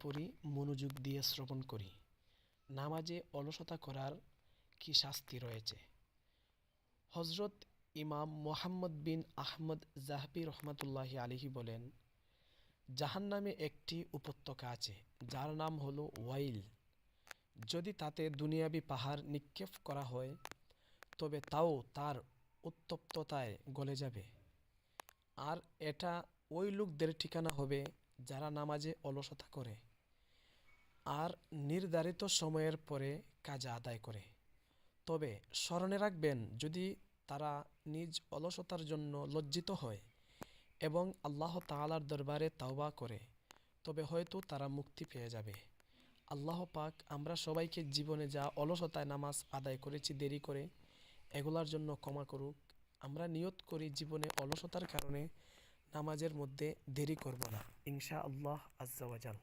পড়ি, মনোযোগ দিয়ে শ্রবণ করি। নামাজে অলসতা করার কি শাস্তি রয়েছে? হজরত ইমাম মোহাম্মদ বিন আহমদ জাহবি রহমতুল্লাহি আলিহি বলেন, জাহান্নামে একটি উপত্যকা আছে, যার নাম হলো ওয়াইল। যদি তাতে দুনিয়াবি পাহাড় নিক্ষেপ করা হয়, তবে তাও তার উত্তপ্ততায় গলে যাবে। আর এটা ওই লোকদের ঠিকানা হবে যারা নামাজে অলসতা করে আর নির্ধারিত সময়ের পরে কাজা আদায় করে। তবে স্মরণে রাখবেন, যদি তারা নিজ অলসতার জন্য লজ্জিত হয় এবং আল্লাহ তাআলার দরবারে তাওবা করে, তবে হয়তো তারা মুক্তি পেয়ে যাবে। আল্লাহ পাক আমরা সবাইকে জীবনে যা অলসতায় নামাজ আদায় করেছি দেরি করে, এগুলার জন্য ক্ষমা করুক। আমরা নিয়ত করি জীবনে অলসতার কারণে নামাজের মধ্যে দেরি করব না। ইনশা আল্লাহ আজ্জাওয়াজাল